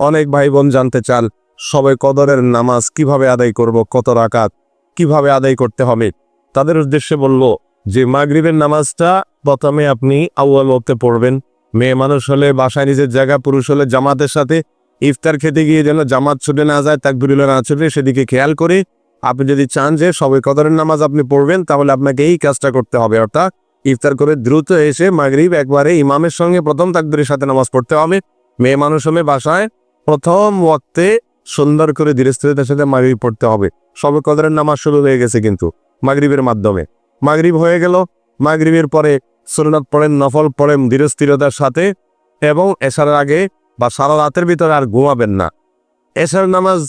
অনেক ভাই বোন জানতে চান, সবে কদরের নামাজ কীভাবে আদায় করব, কত রাকাত কীভাবে আদায় করতে হবে? তাদের উদ্দেশ্যে বলব যে, মাগরিবের নামাজটা প্রথমে আপনি আউয়াল ওয়াক্তে পড়বেন। মেয়ে মানুষ হলে, বাসায় নিজের জায়গা, পুরুষ হলে জামাতের সাথে ইফতার খেতে গিয়ে যেন জামাত ছুটে না যায় তাকবিরুল্লাহ না ছুটে, সেদিকে খেয়াল করে আপনি যদি চান যে, সবে কদরের নামাজ আপনি পড়বেন, তাহলে আপনাকে এই কাজটা করতে হবে। অর্থাৎ ইফতার করে দ্রুত এসে মাগরিব একবারে ইমামের সঙ্গে প্রথম তাকবিরের সাথে নামাজ পড়তে হবে। মেয়ে মানুষ হলে, বাসায় প্রথম ওয়াক্তে সুন্দর করে ধীরস্থিরতার সাথে মাগরিব পড়তে হবে। সবে কদরের নামাজ শুরু হয়ে গেছে কিন্তু মাগরিবের মাধ্যমে। মাগরিব হয়ে গেল, মাগরিবের পরে সুন্নাত পড়েন, নফল পড়েন ধীরস্থিরতার সাথে এবং এশার আগে বা সারা রাতের ভিতরে আর ঘুমাবেন না। এশার নামাজ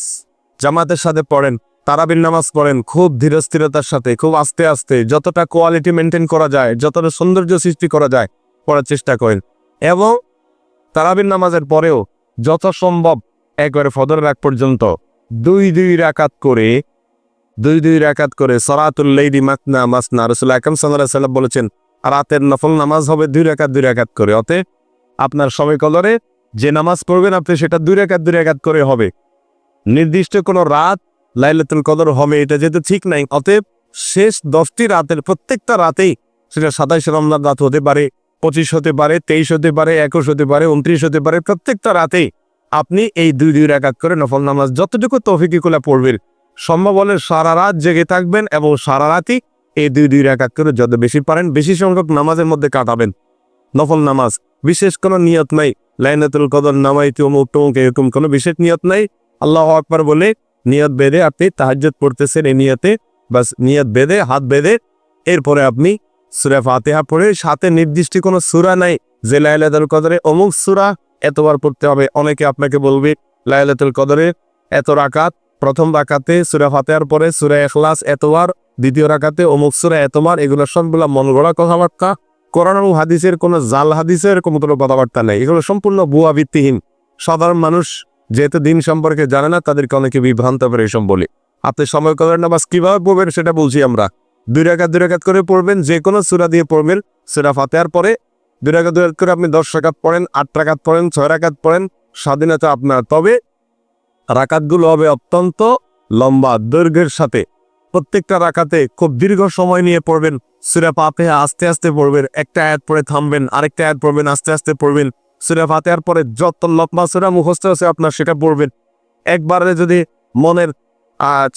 জামাতের সাথে পড়েন, তারাবির নামাজ পড়েন, খুব ধীরস্থিরতার সাথে, খুব আস্তে আস্তে যতটা কোয়ালিটি মেনটেন করা যায়, যতটা সৌন্দর্য সৃষ্টি করা যায়, পড়ার চেষ্টা করেন এবং তারাবির নামাজের পরেও যত সম্ভব একবারে ফদর রাগ পর্যন্ত দুই দুই রাকাত করে, দুই দুই রাকাত করে সরাতুল্লাইদি মাতনা মাসনা। রসুল আকরম সাল্লাহ সাল্লাম বলেছেন, রাতের নফল নামাজ হবে দুই রাকাত দুই রাকাত করে। অতে আপনার সময় কলরে যে নামাজ পড়বেন আপনি সেটা দুই রাকাত দুই রাকাত করে হবে। নির্দিষ্ট কোনো রাত লাইলাতুল কদর হবে, এটা যেহেতু ঠিক নাই। অতএব শেষ দশটি রাতের প্রত্যেকটা রাতেই সেটা সাতাইশ রমজান রাত হতে পারে পঁচিশ হতে পারে, তেইশ হতে পারে, একুশ হতে পারে উনত্রিশ হতে পারে, প্রত্যেকটা রাতেই আপনি এই দুই দুই রাকাত করে নফল নামাজ যতটুকু তৌফিকিকুলা পড়বেন, সম্ভব হলে সারা রাত জেগে থাকবেন এবং সারা রাতই এই দুই দুই রাকাত করে যত বেশি পারেন, বেশি সংখ্যক নামাজের মধ্যে কাটাবেন। নফল নামাজ, বিশেষ কোনো নিয়ত নাই লাইনাতুল কদর নামাই অমুক টমুক এরকম কোনো বিশেষ নিয়ত নাই, আল্লাহ আকবার বলে নিয়ত বেঁধে আপনি তাহাজ্জুদ পড়তেছেন এই নিয়তে, বাস নিয়ত বেঁধে, হাত বেঁধে, এরপরে আপনি সুরা ফাতেহা পড়ে সাথে নির্দিষ্ট কোনো সুরা নাই যে লাইলাতুল কদরে। অমুক সুরা এতবার পড়তে হবে, অনেকে আপনাকে বলবে, লাইলাতুল কদরে এত রাকাত, প্রথম রাকাতে সুরা ফাতেহার পরে সুরা এখলাস এতবার, দ্বিতীয় রাকাতে অমুক সুরা এতবার, এগুলো সবগুলা মন গড়া কথাবার্তা। কোরআন এবং হাদিসের কোনো জাল হাদিসের কোনো কোনো কথাবার্তা নেই, এগুলো সম্পূর্ণ ভুয়া ভিত্তিহীন। সাধারণ মানুষ যেহেতু দিন সম্পর্কে জানে না, তাদেরকে অনেকে বিভ্রান্ত করে এসব বলে আপনি সময় করেন নামাজ কীভাবে পড়বেন সেটা বলছি আমরা। দুই রাকাত দুই রাকাত করে পড়বেন যে কোনো সুরা দিয়ে পড়বেন, সুরা ফাতেহার পরে। দুই রাকাত, দুই করে আপনি দশ রাকাত পড়েন, আট রাকাত পড়েন, ছয় রাকাত পড়েন, স্বাধীনতা আপনার। তবে রাকাতগুলো হবে অত্যন্ত লম্বা, দৈর্ঘ্যের সাথে। প্রত্যেকটা রাকাতে খুব দীর্ঘ সময় নিয়ে পড়বেন, সুরা পাতে আস্তে আস্তে পড়বেন, একটা আয়াত পরে থামবেন, আরেকটা আয়াত পড়বেন, আস্তে আস্তে পড়বেন। সুরা ফাতেহার পরে যত লম্বা সুরা মুখস্থ আছে আপনার, সেটা পড়বেন। একবারে যদি মনের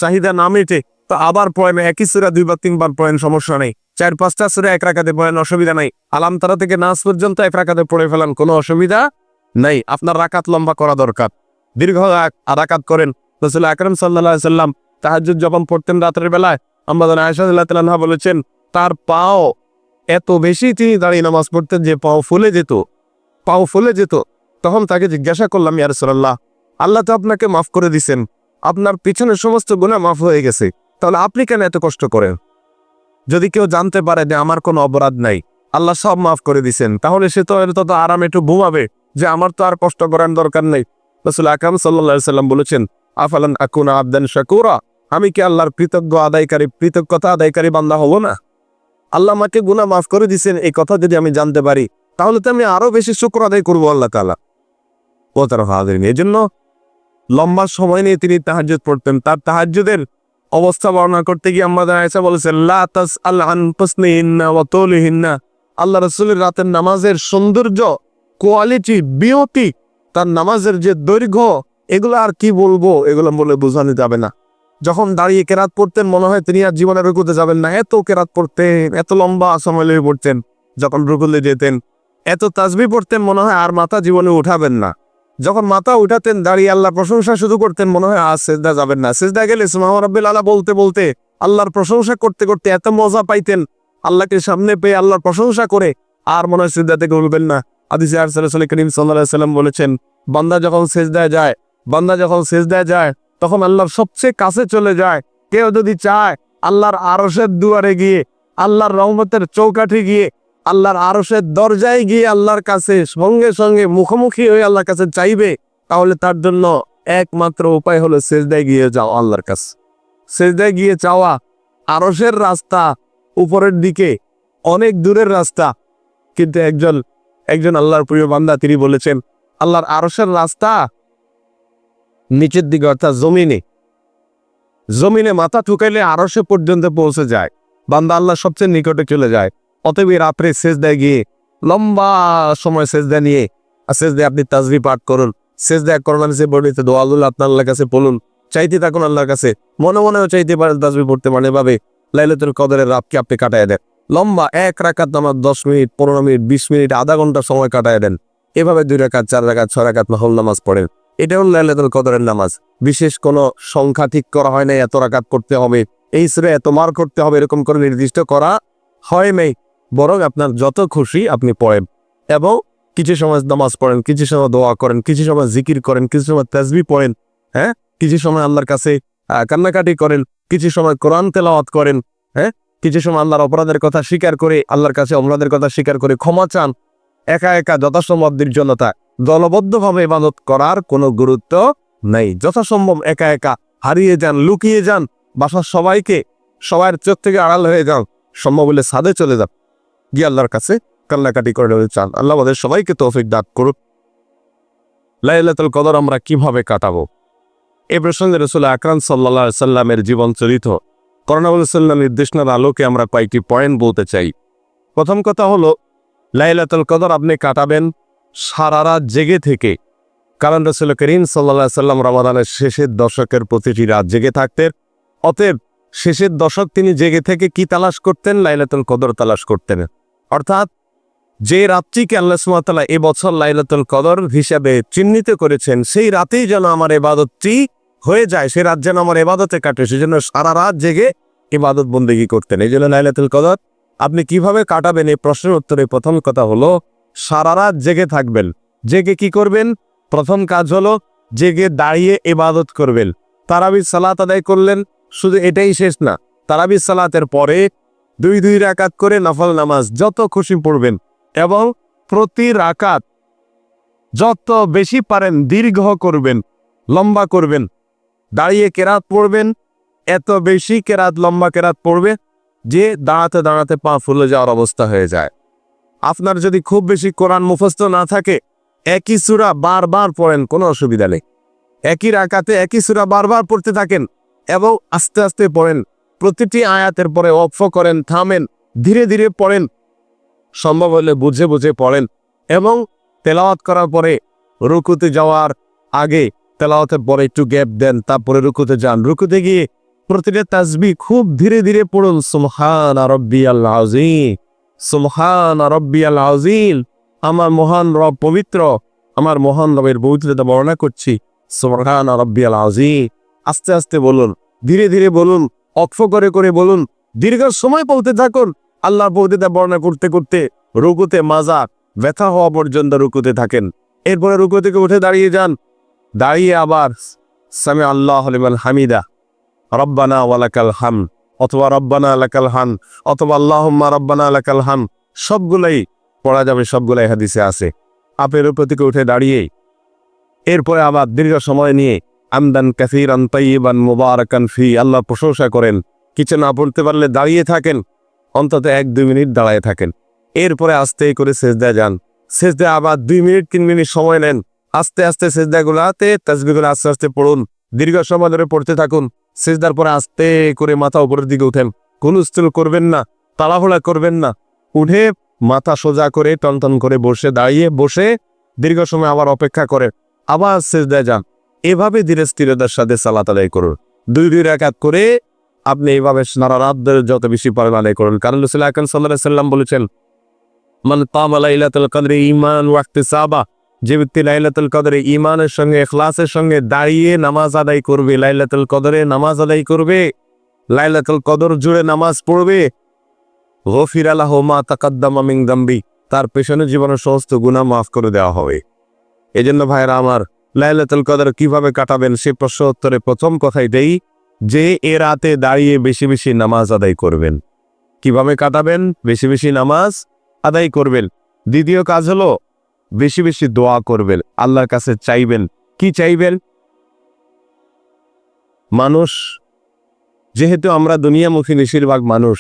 চাহিদা না মেটে তো আবার পড়েন একই সুরা দুইবার, তিনবার পড়েন সমস্যা নেই। চার, পাঁচটা সুরা এক রাখাতে পড়েন, অসুবিধা নাই। আলাম তারা থেকে নাচ পর্যন্ত এক রাখাতে পড়ে ফেলান, কোনো অসুবিধা নাই। আপনার রাকাত লম্বা করা দরকার। দীর্ঘ রাক- রাকাত করেন। রসুল আকরম সাল্লাহ সাল্লাম তাহাজুদ যখন পড়তেন রাতের বেলায় আমাদের আয়সাদুল্লাহ বলেছেন, তার পাও এত বেশি তিনি দাঁড়িয়ে নামাজ পড়তেন যে পাও ফুলে যেত। পাও ফুলে যেত। তখন তাকে জিজ্ঞাসা করলাম ইয়ারসোল্লাহ আল্লাহ তো আপনাকে মাফ করে দিছেন। আপনার পিছনের সমস্ত গুণা মাফ হয়ে গেছে। তাহলে আপনি কেন এত কষ্ট করেন? যদি কেউ জানতে পারে যে আমার কোনো অপরাধ নাই, আল্লাহ সব মাফ করে দিছেন, তাহলে সে তো তত আরাম একটু ঘুমাবে, যে আমার তো আর কষ্ট করার দরকার নেই। রসুল আকাম সাল্লা সাল্লাম বলেছেন, আফালান আকুনা আবদান শাকুরা? আমি কি আল্লাহর কৃতজ্ঞ আদায়কারী, কৃতজ্ঞতা আদায়কারী বান্দা হব না? আল্লাহ আমাকে গুনাহ মাফ করে দিছেন, এই কথা যদি আমি জানতে পারি, তাহলে তো আমি আরও বেশি শুক্র আদায় করব আল্লাহ তালা ও তার হাজির এই জন্য লম্বা সময় নিয়ে তিনি তাহাজ্জুদ পড়তেন। তার তাহাজ্জুদের অবস্থা বর্ণনা করতে গিয়ে আমাদের আয়সা বলেছেন লা তাস আল্লাহ আনফুসনিহিন্না ওয়া আল্লাহ রাসূলের রাতের নামাজের সৌন্দর্য, কোয়ালিটি, বিয়তি, তার নামাজের যে দৈর্ঘ্য, এগুলো আর কি বলব, এগুলো বলে বোঝানো যাবে না। যখন দাঁড়িয়ে কেরাত পড়তেন, মনে হয় তিনি আর জীবনে রুকুতে যাবেন না। এত কেরাত পড়তেন, এত লম্বা সময় লেগে পড়তেন, যখন রুকুলে যেতেন, এত তাজবি পড়তেন, মনে হয় আর মাথা জীবনে উঠাবেন না। যখন মাথা উঠাতেন, দাঁড়িয়ে আল্লাহ প্রশংসা শুধু করতেন, মনে হয় আজ সেজদা যাবেন না। সেজদা গেলে সুমাহরাব্বিল আল্লাহ বলতে বলতে আল্লাহর প্রশংসা করতে করতে এত মজা পাইতেন। আল্লাহকে সামনে পেয়ে আল্লাহর প্রশংসা করে আর মনে হয় সেজদা থেকে উঠবেন না। আদিসে আর সাল্লাহ করিম সাল্লাহ সাল্লাম বলেছেন, বান্দা যখন সেজদায় যায়, বান্দা যখন সেজদায় যায়, তখন আল্লাহর সবচেয়ে কাছে চলে যায়। কেউ যদি চায়, আল্লাহর আরসের দুয়ারে গিয়ে, আল্লাহর রহমতের চৌকাঠে গিয়ে আল্লাহর আরসের দরজায় গিয়ে আল্লাহর কাছে সঙ্গে সঙ্গে মুখোমুখি হয়ে আল্লাহর কাছে চাইবে, তাহলে তার জন্য একমাত্র উপায় হলো সেজদায় গিয়ে যাও আল্লাহর কাছে। সেজদায় গিয়ে চাওয়া আরসের রাস্তা উপরের দিকে, অনেক দূরের রাস্তা। কিন্তু একজন একজন আল্লাহর প্রিয় বান্দা তিনি বলেছেন, আল্লাহর আরসের রাস্তা নিচের দিকে অর্থাৎ জমিনে জমিনে মাথা ঠুকাইলে আরসে পর্যন্ত পৌঁছে যায়। বান্দা আল্লাহ সবচেয়ে নিকটে চলে যায়। অতএব রাত্রে দেয় গিয়ে, লম্বা সময় শেষ দেয় নিয়ে, আর দেয় আপনি তাজবি পাঠ করুন। শেষ দেয় করোনা সে বর্ণিত দোয়ালুল আপনার আল্লাহর কাছে বলুন, চাইতে থাকুন আল্লাহর কাছে। মনে মনেও চাইতে পারেন তাজবি পড়তে পারেন এভাবে লাইলাতুল কদরের রাতকে আপনি কাটায় দেন। লম্বা এক রাকাত নামাজ দশ মিনিট, পনেরো মিনিট, বিশ মিনিট, আধা ঘণ্টা সময় কাটায় দেন। এভাবে দুই রাকাত, চার রাকাত, ছয় রাকাত মাহল নামাজ পড়েন। এটা হল লাইলাতুল কদরের নামাজ। বিশেষ কোনো সংখ্যা ঠিক করা হয় না এত রাকাত করতে হবে, এই সুরে এত মার করতে হবে, এরকম করে নির্দিষ্ট করা হয় নাই। বরং আপনার যত খুশি আপনি পড়েন। এবং কিছু সময় নামাজ পড়েন, কিছু সময় দোয়া করেন, কিছু সময় জিকির করেন, কিছু সময় তেজবি পড়েন হ্যাঁ? কিছু সময় আল্লাহর কাছে কান্নাকাটি করেন, কিছু সময় কোরআন তেলাওয়াত করেন হ্যাঁ? কিছু সময় আল্লাহর অপরাধের কথা স্বীকার করে, আল্লাহর কাছে অপরাধের কথা স্বীকার করে ক্ষমা চান। একা একা যথাসম্ভব নির্জনতা, দলবদ্ধভাবে ইবাদত করার কোনো গুরুত্ব নেই। যথাসম্ভব একা একা হারিয়ে যান, লুকিয়ে যান, বাসার সবাইকে সবার চোখ থেকে আড়াল হয়ে যান, সম্ভব হলে সাদে চলে যান। গিয়ে আল্লাহর কাছে কান্নাকাটি করে চান। আল্লাহ আমাদের সবাইকে তৌফিক দান করুক। লাইলাতুল কদর আমরা কীভাবে কাটাবো? এ প্রসঙ্গে রসুল আকরাম সাল্লা সাল্লামের জীবন চরিত। করোনাবুল্লাহ নির্দেশনার আলোকে আমরা কয়েকটি পয়েন্ট বলতে চাই। প্রথম কথা হলো, লাইলাতুল কদর আপনি কাটাবেন সারা রাত জেগে থেকে। কারণ রসুল করিম সাল্লা সাল্লাম রমাদানের শেষের দশকের প্রতিটি রাত জেগে থাকতেন। অতএব শেষের দশক তিনি জেগে থেকে কি তালাশ করতেন? লাইলাতুল কদর তালাশ করতেন। অর্থাৎ যে রাত্রিকে আল্লাহ সুমাতালা এবছর লাইলাতুল কদর হিসাবে চিহ্নিত করেছেন, সেই রাতেই যেন আমার এবাদতটি হয়ে যায় সে রাত যেন আমার এবাদতে কাটে, সেজন্য সারা রাত জেগে ইবাদত বন্দেগী করতেন। এই জন্য লাইলাতুল কদর, আপনি কীভাবে কাটাবেন? এই প্রশ্নের উত্তরে প্রথম কথা হলো, সারা রাত জেগে থাকবেন। জেগে কি করবেন? প্রথম কাজ হলো, জেগে দাঁড়িয়ে এবাদত করবেন। তারাবি সালাত আদায় করলেন, শুধু এটাই শেষ না, তারাবি সালাতের পরে দুই দুই রাকাত করে নফল নামাজ যত খুশি পড়বেন এবং প্রতি রাকাত যত বেশি পারেন দীর্ঘ করবেন, লম্বা করবেন। দাঁড়িয়ে কেরাত পড়বেন, এত বেশি কেরাত, লম্বা কেরাত পড়বে যে দাঁড়াতে দাঁড়াতে পা ফুলে যাওয়ার অবস্থা হয়ে যায়। আপনার যদি খুব বেশি কোরআন মুখস্থ না থাকে, একই সুরা বারবার পড়েন, কোনো অসুবিধা নেই। একই রাকাতে একই সুরা বারবার পড়তে থাকেন এবং আস্তে আস্তে পড়েন প্রতিটি আয়াতের পরে অফ করেন, থামেন, ধীরে ধীরে পড়েন। সম্ভব হলে বুঝে বুঝে পড়েন এবং তেলাওয়াত করার পরে রুকুতে যাওয়ার আগে তেলাওয়াতের পরে একটু গ্যাপ দেন, তারপরে রুকুতে যান। রুকুতে গিয়ে প্রতিটা তাজবি খুব ধীরে ধীরে পড়ুন। সুমহান রব্বি আল্লাহ সুমহান রব্বি আল্লাহ আমার মহান রব পবিত্র, আমার মহান রবের পবিত্রতা বর্ণনা করছি। সুমহান রব্বি আল্লাহ আস্তে আস্তে বলুন, ধীরে ধীরে বলুন। অক্ষ করে করে বলুন, দীর্ঘ সময় বলতে থাকুন। আল্লাহ পবিত্রতা বর্ণনা করতে করতে রুকুতে মাজা ব্যথা হওয়া পর্যন্ত রুকুতে থাকেন। এরপরে রুকু থেকে উঠে দাঁড়িয়ে যান। দাঁড়িয়ে আবার সামে আল্লাহ হলিমাল হামিদা, রব্বানা ওয়ালাকাল হাম, অথবা রব্বানা আলাকাল হান অথবা আল্লাহম্মা রব্বানা আলাকাল হাম, সবগুলাই পড়া যাবে, সবগুলাই হাদিসে আছে। আপের উপর থেকে উঠে দাঁড়িয়ে এরপরে আবার দীর্ঘ সময় নিয়ে আমদান কাসিরান তাইয়িবান মুবারাকান ফি, আল্লাহ প্রশংসা করেন। কিছু না পড়তে পারলে দাঁড়িয়ে থাকেন, অন্তত এক দুই মিনিট দাঁড়ায় থাকেন। এরপরে আস্তে করে সেজদায় যান। সেজদায় আবার দুই মিনিট, তিন মিনিট সময় নেন। আস্তে আস্তে সেজদাগুলাতে তাসবিগুলো আস্তে আস্তে পড়ুন। দীর্ঘ সময় ধরে পড়তে থাকুন। সেজদার পরে আস্তে করে মাথা উপরের দিকে উঠেন। কোন স্থল করবেন না, তাড়াহুড়া করবেন না। উঠে মাথা সোজা করে টনটন করে বসে, দাঁড়িয়ে বসে দীর্ঘ সময় আবার অপেক্ষা করে। আবার সেজদায় যান। এভাবে ধীরে স্থিরতার সাথে সালাত আদায় করুন। দুই দুই রাকাত করে আপনি এইভাবে সারা যত বেশি পরিমাণ আদায় করুন। কারণ রসুল আকন সাল্লাহ সাল্লাম বলেছেন, মান তাম লাইলাতুল কদরে ইমান ওয়াক্তে সাবা যে ব্যক্তি লাইলাতুল কদরে ইমানের সঙ্গে এখলাসের সঙ্গে দাঁড়িয়ে নামাজ আদায় করবে, লাইলাতুল কদরে নামাজ আদায় করবে, লাইলাতুল কদর জুড়ে নামাজ পড়বে, গফির আলাহ মা তাকাদ্দামা মিং দাম্বি, তার পেছনে জীবনের সমস্ত গুনাহ মাফ করে দেওয়া হবে। এজন্য ভাইরা আমার লাইলাতুল কদর কীভাবে কাটাবেন সে প্রশ্ন উত্তরে প্রথম কথাই দেই যে, এ রাতে দাঁড়িয়ে বেশি বেশি নামাজ আদায় করবেন। কীভাবে কাটাবেন? বেশি বেশি নামাজ আদায় করবেন। দ্বিতীয় কাজ হলো, বেশি বেশি দোয়া করবেন। আল্লাহর কাছে চাইবেন। কি চাইবেন? মানুষ, যেহেতু আমরা দুনিয়ামুখী বেশিরভাগ মানুষ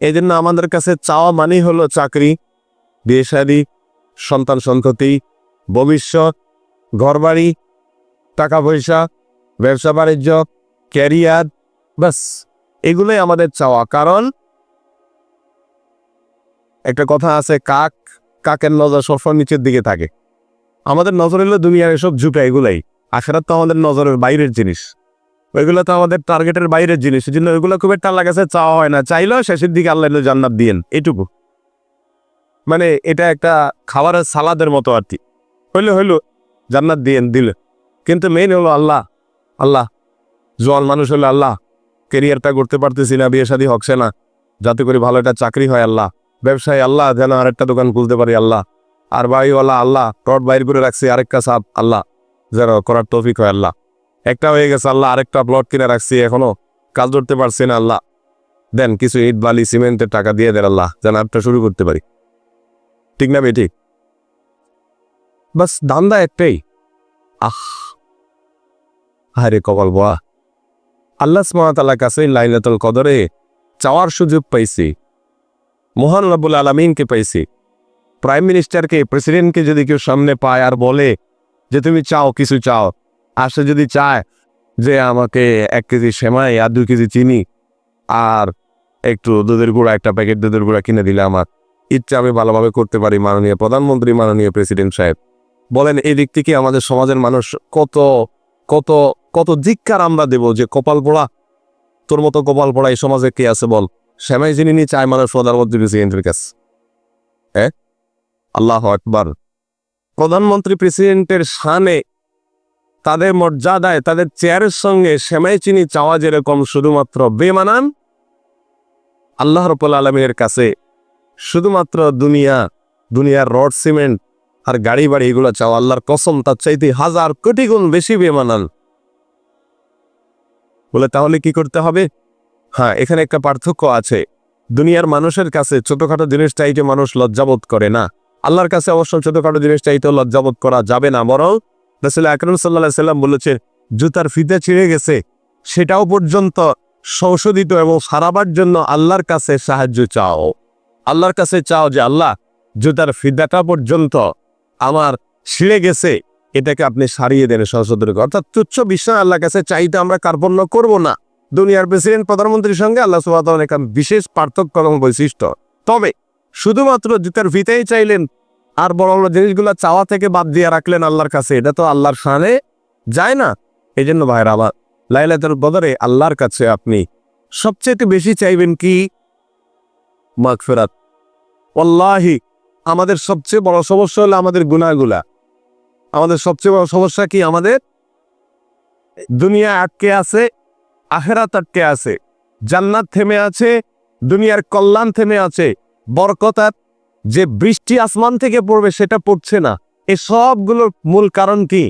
এই জন্য আমাদের কাছে চাওয়া মানেই হলো চাকরি বিয়েশাদি সন্তান সন্ততি ভবিষ্যৎ ঘরবাড়ি টাকা পয়সা ব্যবসা, বাণিজ্য, ক্যারিয়ার বাস এগুলোই আমাদের চাওয়া। কারণ একটা কথা আছে, কাক, কাকের নজর সবসময় নিচের দিকে থাকে। আমাদের নজর এলো দুনিয়ার এসব ঝুঁকা, এগুলাই। আখেরাত তো আমাদের নজরের বাইরের জিনিস। ওইগুলো তো আমাদের টার্গেটের বাইরের জিনিস। এই জন্য ওইগুলো খুব একটা আল্লাহ কাছে চাওয়া হয় না। চাইলেও শেষের দিকে আল্লাহ জান্নাত দিয়েন। এটুকু। মানে এটা একটা খাবারের সালাদের মতো আর কি। হইল হইল। জান্নাত দিয়েন দিল। কিন্তু মেইন হলো আল্লাহ। আল্লাহ। জোয়ান মানুষ হলো আল্লাহ। কেরিয়ারটা করতে পারতেছি না, বিয়ে শাদী হচ্ছে না। যাতে করে ভালো একটা চাকরি হয় আল্লাহ। ব্যবসায় আল্লাহ, যেন আরেকটা দোকান খুলতে পারি আল্লাহ। আর বাড়িওয়ালা আল্লাহ টট বাইর করে রাখছি আরেকটা সাপ আল্লাহ। যেন করার তৌফিক হয় আল্লাহ। একটা হয়ে গেছে আল্লাহ, আরেকটা প্লট কিনে রাখছি এখনও। কাজ ধরতে পারছি না আল্লাহ। দেন কিছু ইট, বালি, সিমেন্টের টাকা দিয়ে দেন আল্লাহ। যেন আপটা শুরু করতে পারি। ঠিক না বেটি বাস দান্দা একটাই। আহ। আরে কপাল boa আল্লাহ সুবহানাহু কাছে লাইলাতুল কদরে চাওয়ার সুযোগ পাইছি। মহান রব্বুল আলমিনকে পাইছি। প্রাইম মিনিস্টারকে, প্রেসিডেন্টকে যদি কেউ সামনে পায় আর বলে যে তুমি চাও, কিছু চাও, আর সে যদি চায় যে আমাকে এক কেজি সেমাই আর দুই কেজি চিনি আর একটু দুধের গুঁড়া, একটা প্যাকেট দুধের গুঁড়া কিনে দিলে আমার ইচ্ছা আমি ভালোভাবে করতে পারি। মাননীয় প্রধানমন্ত্রী, মাননীয় প্রেসিডেন্ট সাহেব। বলেন, এই দিক থেকে আমাদের সমাজের মানুষ কত কত কত ধিক্কার আমরা দেব যে কপাল পোড়া, তোর মতো কপাল পোড়া এই সমাজে কে আছে বল? শ্যামাই যিনি নি চায় মানুষ প্রধানমন্ত্রী প্রেসিডেন্টের কাছে। হ্যাঁ? আল্লাহ একবার প্রধানমন্ত্রী প্রেসিডেন্টের সানে তাদের মর্যাদায় তাদের চেয়ারের সঙ্গে সেমাই চিনি চাওয়া যেরকম শুধুমাত্র বেমানান, আল্লাহ রব্বুল আলমীর কাছে শুধুমাত্র দুনিয়া, দুনিয়ার রড সিমেন্ট আর গাড়ি বাড়ি এগুলো চাও, আল্লাহর কসম, তার চাইতে হাজার কোটি গুণ বেশি বেমানান বলে তাহলে কি করতে হবে? হ্যাঁ এখানে একটা পার্থক্য আছে। দুনিয়ার মানুষের কাছে ছোটখাটো জিনিস চাইতে মানুষ লজ্জাবোধ করে না। আল্লাহর কাছে অবশ্য ছোটখাটো জিনিস চাইতেও লজ্জাবোধ করা যাবে না, বরং রাসূল আকরাম সাল্লাল্লাহু সাল্লাম বলেছে, জুতার ফিতে ছিঁড়ে গেছে, সেটাও পর্যন্ত সংশোধিত এবং সারাবার জন্য আল্লাহর কাছে সাহায্য চাও। আল্লাহর কাছে চাও যে, আল্লাহ, জুতার ফিদাটা পর্যন্ত আমার ছিঁড়ে গেছে, এটাকে আপনি সারিয়ে দেন সংশোধন অর্থাৎ তুচ্ছ বিষয় আল্লাহ কাছে চাইতে আমরা কার্পণ্য করব না। দুনিয়ার প্রেসিডেন্ট, প্রধানমন্ত্রীর সঙ্গে আল্লাহ সুবাহ একটা বিশেষ পার্থক্য এবং বৈশিষ্ট্য। তবে শুধুমাত্র জুতার ভিতেই চাইলেন, আর বড় বড় জিনিসগুলো চাওয়া থেকে বাদ দিয়ে রাখলেন আল্লাহর কাছে, এটা তো আল্লাহর সানে যায় না। এই জন্য ভাইরা আমার, লাইলাতুল বদরে আল্লাহর কাছে আপনি সবচেয়ে বেশি চাইবেন কি? মাগফিরাত। ওয়াল্লাহি আমাদের সবচেয়ে বড় সমস্যা হলো আমাদের গুনাহগুলা। আমাদের সবচেয়ে বড় সমস্যা কি? আমাদের দুনিয়া আটকে আছে, আখেরাত আটকে আছে, জান্নাত থেমে আছে, দুনিয়ার কল্যাণ থেমে আছে বরকতার যে বৃষ্টি আসমান থেকে পড়বে সেটা পড়ছে না। এই সবগুলোর মূল কারণ কি?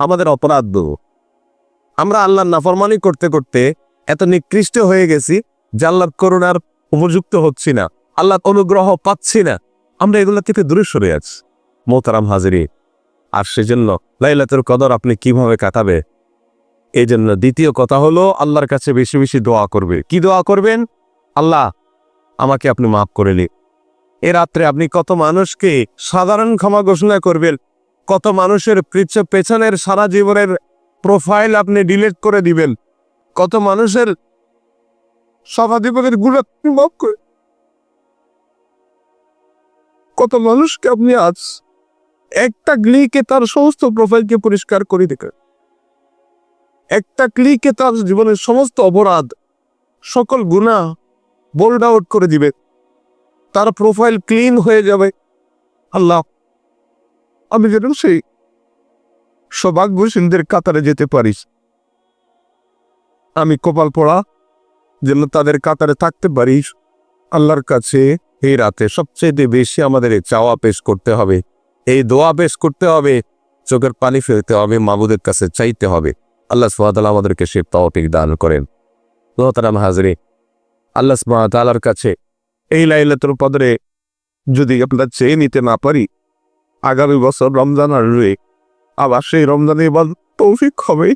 আমাদের অপরাধ। আমরা আল্লাহর নাফরমানি করতে করতে এত নিকৃষ্ট হয়ে গেছি যে আল্লাহর করুণার উপযুক্ত হচ্ছি না, আল্লাহর অনুগ্রহ পাচ্ছি না। আমরা এগুলো থেকে দূরে সরে আছি। মোতারাম হাজিরি আর সেজন্য লাইলাতুল কদর আপনি কীভাবে কাটাবে? এই জন্য দ্বিতীয় কথা হলো, আল্লাহর কাছে বেশি বেশি দোয়া করবে। কি দোয়া করবেন? আল্লাহ, আমাকে আপনি মাফ করে নিন এ রাত্রে আপনি কত মানুষকে সাধারণ ক্ষমা ঘোষণা করবেন, কত মানুষের পৃচ্ছ পেছনের সারা জীবনের প্রোফাইল আপনি ডিলিট করে দিবেন, কত মানুষের সভাধিপতিরগুলো আপনি মাফ করে কত মানুষকে আপনি আজ একটা ক্লিকে তার সমস্ত প্রোফাইলকে পরিষ্কার করে দেখেন একটা ক্লিকে তার জীবনের সমস্ত অপরাধ, সকল গুণা বোল্ড আউট করে দিবে। তার প্রোফাইল ক্লিন হয়ে যাবে। আল্লাহ, আমি যেন সেই সৌভাগ্যশীলদের কাতারে যেতে পারিস আমি কপাল পড়া যেন তাদের কাতারে থাকতে পারিস আল্লাহর কাছে এই রাতে সবচেয়ে বেশি আমাদের চাওয়া পেশ করতে হবে। এই দোয়া পেশ করতে হবে, চোখের পানি ফেলতে হবে, মাবুদের কাছে চাইতে হবে। আল্লাহ সুহাতালা আমাদেরকে সে তৌফিক দান করেন। লোহতারাম হাজরে, আল্লাহ সুহাতালার কাছে এই লাইলাতুল কদরে যদি আমরা চেয়ে নিতে না পারি, আগামী বছর রমজান আর আসবে, আবার সেই রমজানে এবার তৌফিক হবে।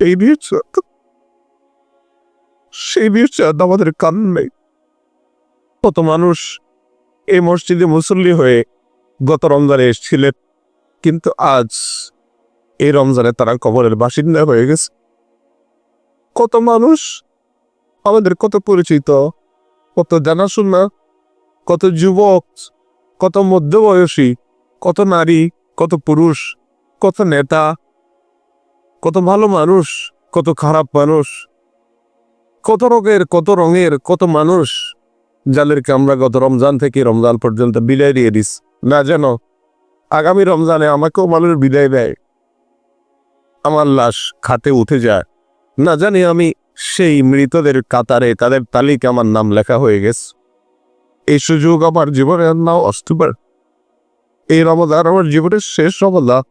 এই নিশ্চয় সেই নিশ্চয় আমাদের কান নেই। কত মানুষ এই মসজিদে মুসল্লি হয়ে গত রমজানে এসেছিলেন, কিন্তু আজ এই রমজানে তারা কবরের বাসিন্দা হয়ে গেছে। কত মানুষ আমাদের কত পরিচিত, কত জানাশোনা, কত যুবক, কত মধ্যবয়সী, কত নারী, কত পুরুষ, কত নেতা, কত ভালো মানুষ, কত খারাপ মানুষ, কত রোগের, কত রঙের, কত মানুষ যাদেরকে আমরা গত রমজান থেকে রমজান পর্যন্ত বিদায় দিয়ে দিস। না যেন আগামী রমজানে আমাকেও মানুষ বিদায় দেয়। আমার লাশ খাতে উঠে যায়। না জানি আমি সেই মৃতদের কাতারে তাদের তালিকা আমার নাম লেখা হয়ে গেছে। এই সুযোগ আমার জীবনে নাও আসতে এই রমজান আমার জীবনের শেষ রমজান।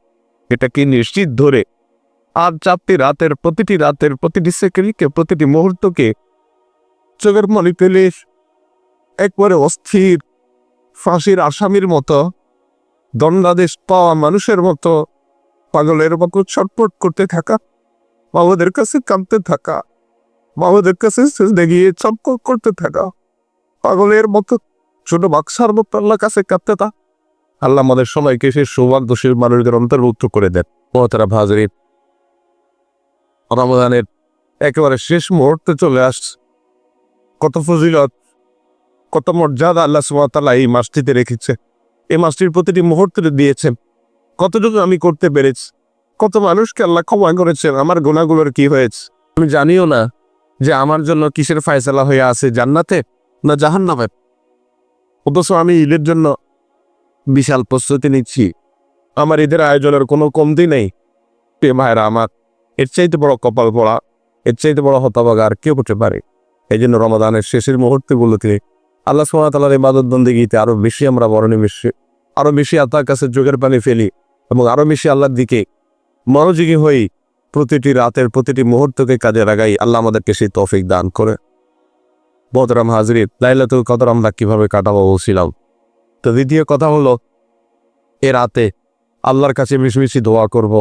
এটাকে নিশ্চিত ধরে? আর চারটি রাতের প্রতিটি রাতের প্রতিটি সেকেন্ডকে, প্রতিটি মুহূর্তকে চোখের মনি পেলে একবারে অস্থির। ফাঁসির আসামির মতো, দণ্ডাদেশ পাওয়া মানুষের মতো, পাগলের মতো ছটপট করতে থাকা বাবাদের কাছে কাঁদতে থাকা বাবাদের কাছে গিয়ে চটপট করতে থাকা, পাগলের মতো, ছোট বাক্সার মতো আল্লাহ কাছে কাঁদতে তা আল্লাহ আমাদের সবাইকে সে সৌভাগ্যশীল মানুষদের অন্তর্ভুক্ত করে দেন। মহতারা ভাজরিন, রমজানের একেবারে শেষ মুহূর্তে চলে আসছে। কত ফজিলত কত মর্যাদা আল্লাহ সুমাতাল্লাহ এই মাসটিতে রেখেছে। এই মাসটির প্রতিটি মুহূর্তে দিয়েছেন। কতটুকু আমি করতে পেরেছি? কত মানুষকে আল্লাহ ক্ষমা করেছেন, আমার গুণাগুলোর কি হয়েছে? আমি জানিও না যে আমার জন্য কিসের ফায়সালা হয়ে আছে, জান্নাতে না জাহান্নামে? অথচ আমি ঈদের জন্য বিশাল প্রস্তুতি নিচ্ছি। আমার ঈদের আয়োজনের কোনো কমতি নেই। প্রিয় ভাইরা আমার, এর চাইতে বড় কপাল পড়া, এর চাইতে বড় হতভাগা আর কেউ হতে পারে। এই জন্য রমাদানের শেষের মুহূর্তে মুহূর্তগুলোতে আল্লাহ সোহান তালার ইবাদত বন্দিগিতে আরও বেশি আমরা বরণে বেশি আরও বেশি আল্লাহর কাছে যোগের পানি ফেলি এবং আরও বেশি আল্লাহর দিকে মনোযোগী হই প্রতিটি রাতের প্রতিটি মুহূর্তকে কাজে লাগাই, আল্লাহ আমাদেরকে সেই তৌফিক দান করে বদরাম হাজরিত লাইলাতুল কদর আমরা কীভাবে কাটাবো বলছিলাম তো দ্বিতীয় কথা হলো, এ রাতে আল্লাহর কাছে বেশি বেশি দোয়া করব।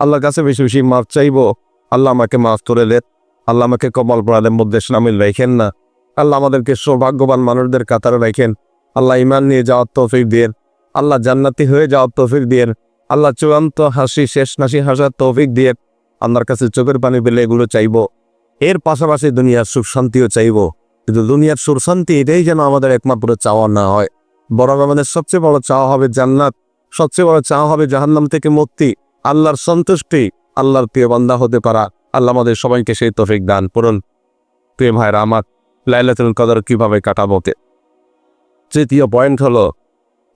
আল্লাহর কাছে বেশি বেশি মাফ চাইব, আল্লাহ আমাকে মাফ করে দেন, আল্লাহ আমাকে কমল পড়াদের মধ্যে সামিল রাখেন না আল্লাহ আমাদেরকে সৌভাগ্যবান মানুষদের কাতারে রাখেন। আল্লাহ ইমান নিয়ে যাওয়ার তৌফিক দিয়ে আল্লাহ জান্নাতি হয়ে যাওয়ার তৌফিক দিয়ে আল্লাহ চূড়ান্ত হাসি, শেষ নাসি হাসার তৌফিক দিয়ে আল্লাহর কাছে চোখের পানি পেলে এগুলো চাইব। এর পাশাপাশি দুনিয়ার সুখ শান্তিও চাইব। কিন্তু দুনিয়ার সুখ শান্তি এটাই যেন আমাদের একমাত্র চাওয়া না হয়। বরং আমাদের সবচেয়ে বড় চাওয়া হবে জান্নাত। সবচেয়ে বড় চাওয়া হবে জাহান্নাম থেকে মুক্তি। আল্লাহর সন্তুষ্টি আল্লাহর প্রিয় বান্দা হতে পারা। আল্লাহ আমাদের সবাইকে সেই তফিক দান করুন। প্রিয় ভাইরা, আমার লাইলাতুল কদর কীভাবে কাটাবোতে তৃতীয় পয়েন্ট হলো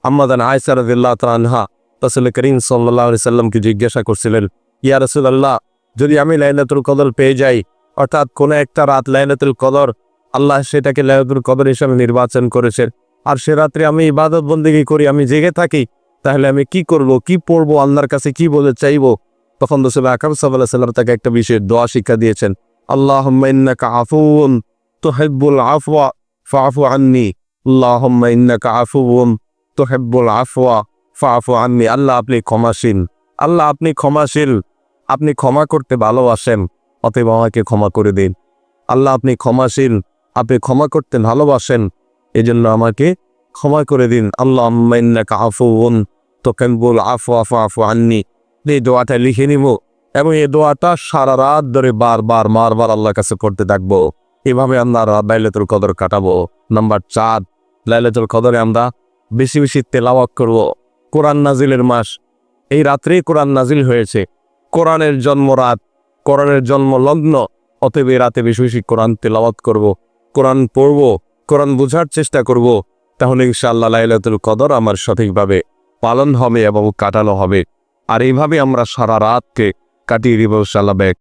আম্মাদান আয়সার দিল্লাহ তানহা রসুল করিম সাল্লাহ সাল্লামকে জিজ্ঞাসা করছিলেন, ইয়া রসুল্লাহ যদি আমি লাইলাতুল কদর পেয়ে যাই, অর্থাৎ কোনো একটা রাত লাইলাতুল কদর, আল্লাহ সেটাকে লাইলাতুল কদর হিসাবে নির্বাচন করেছেন। আর সে রাত্রে আমি ইবাদত বন্দিগি করি, আমি জেগে থাকি, তাহলে আমি কি করব, কি পড়ব, আল্লাহর কাছে কি বলে চাইব? তখন রসুল আকাম সাল্লাহ সাল্লাম তাকে একটা বিশেষ দোয়া শিক্ষা দিয়েছেন আল্লাহ আফুন তুহিব্বুল আফওয়া, ফাফু আন্নি, আল্লাহুম্মা আফুন তুহিব্বুল আফওয়া, ফাফু আন্নি। আল্লাহ আপনি ক্ষমাশীল। আল্লাহ আপনি ক্ষমাশীল। আপনি ক্ষমা করতে ভালোবাসেন, অতএব আমাকে ক্ষমা করে দিন। আল্লাহ আপনি ক্ষমাশীল। আপনি ক্ষমা করতে ভালোবাসেন, এজন্য আমাকে ক্ষমা করে দিন। আল্লাহ ইন্নাকা আফুন তুহিব্বুল আফওয়া, ফাফু আন্নি। এই দোয়াটা লিখে নিব এবং এই দোয়াটা সারা রাত ধরে বারবার, মারবার আল্লাহর কাছে করতে থাকব। এভাবে আমরা লাইলাতুল কদর কাটাবো। নাম্বার চার, লাইলাতুল কদরে আমরা বেশি বেশি তেলাওয়াত করব। কোরআন নাজিলের মাস, এই রাত্রেই কোরআন নাজিল হয়েছে। কোরআনের জন্ম রাত, কোরআনের জন্ম লগ্ন, অতএব এই রাতে বেশি বেশি কোরআন তেলাওয়াত করব। কোরআন পড়ব, কোরআন বোঝার চেষ্টা করব। তাহলে ইনশাআল্লাহ লাইলাতুল কদর আমার সঠিকভাবে পালন হবে এবং কাটানো হবে। আর এইভাবে আমরা সারা রাতকে কাটিয়ে দিব ইনশাআল্লাহ ব্যাগ।